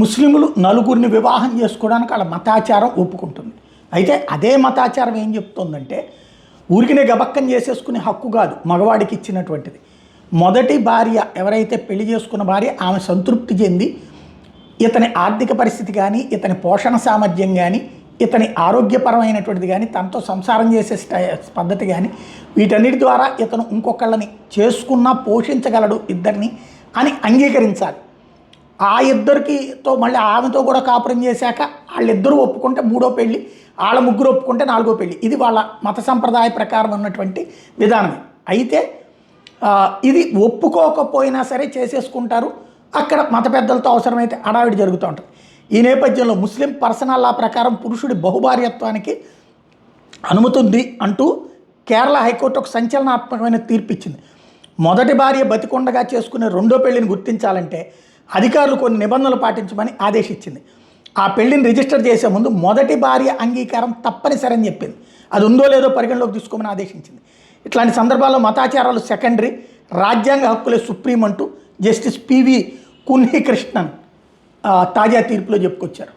ముస్లింలు నలుగురిని వివాహం చేసుకోవడానికి వాళ్ళ మతాచారం ఒప్పుకుంటుంది. అయితే అదే మతాచారం ఏం చెప్తుందంటే ఊరికినే గబక్కం చేసేసుకునే హక్కు కాదు మగవాడికి ఇచ్చినటువంటిది. మొదటి భార్య ఎవరైతే పెళ్ళి చేసుకున్న భార్య ఆమె సంతృప్తి చెంది ఇతని ఆర్థిక పరిస్థితి కానీ ఇతని పోషణ సామర్థ్యం కానీ ఇతని ఆరోగ్యపరమైనటువంటిది కానీ తనతో సంసారం చేసే స్టై పద్ధతి కానీ వీటన్నిటి ద్వారా ఇతను ఇంకొకళ్ళని చేసుకున్నా పోషించగలడు ఇద్దరిని అని అంగీకరించాలి. ఆ ఇద్దరికితో మళ్ళీ ఆమెతో కూడా కాపురం చేశాక వాళ్ళిద్దరూ ఒప్పుకుంటే మూడో పెళ్ళి వాళ్ళ ముగ్గురు ఒప్పుకుంటే నాలుగో పెళ్ళి. ఇది వాళ్ళ మత సంప్రదాయ ప్రకారం ఉన్నటువంటి విధానమే. అయితే ఇది ఒప్పుకోకపోయినా సరే చేసేసుకుంటారు. అక్కడ మత పెద్దలతో అవసరమైతే అడావిడి జరుగుతూ ఉంటుంది. ఈ నేపథ్యంలో ముస్లిం పర్సనల్ లా ప్రకారం పురుషుడి బహుభార్యత్వానికి అనుమతి ఉంది అంటూ కేరళ హైకోర్టు ఒక సంచలనాత్మకమైన తీర్పు ఇచ్చింది మొదటి భార్య బతికొండగా చేసుకునే రెండో పెళ్ళిని గుర్తించాలంటే అధికారులు కొన్ని నిబంధనలు పాటించమని ఆదేశించింది. ఆ పెళ్ళిని రిజిస్టర్ చేసే ముందు మొదటి భార్య అంగీకారం తప్పనిసరి అని చెప్పింది. అది ఉందో లేదో పరిగణలోకి తీసుకోమని ఆదేశించింది. ఇట్లాంటి సందర్భాల్లో మతాచారాలు సెకండరీ రాజ్యాంగ హక్కులే సుప్రీం అంటూ justice P V Kunhi Krishnan తాజా తీర్పులో చెప్పుకొచ్చారు.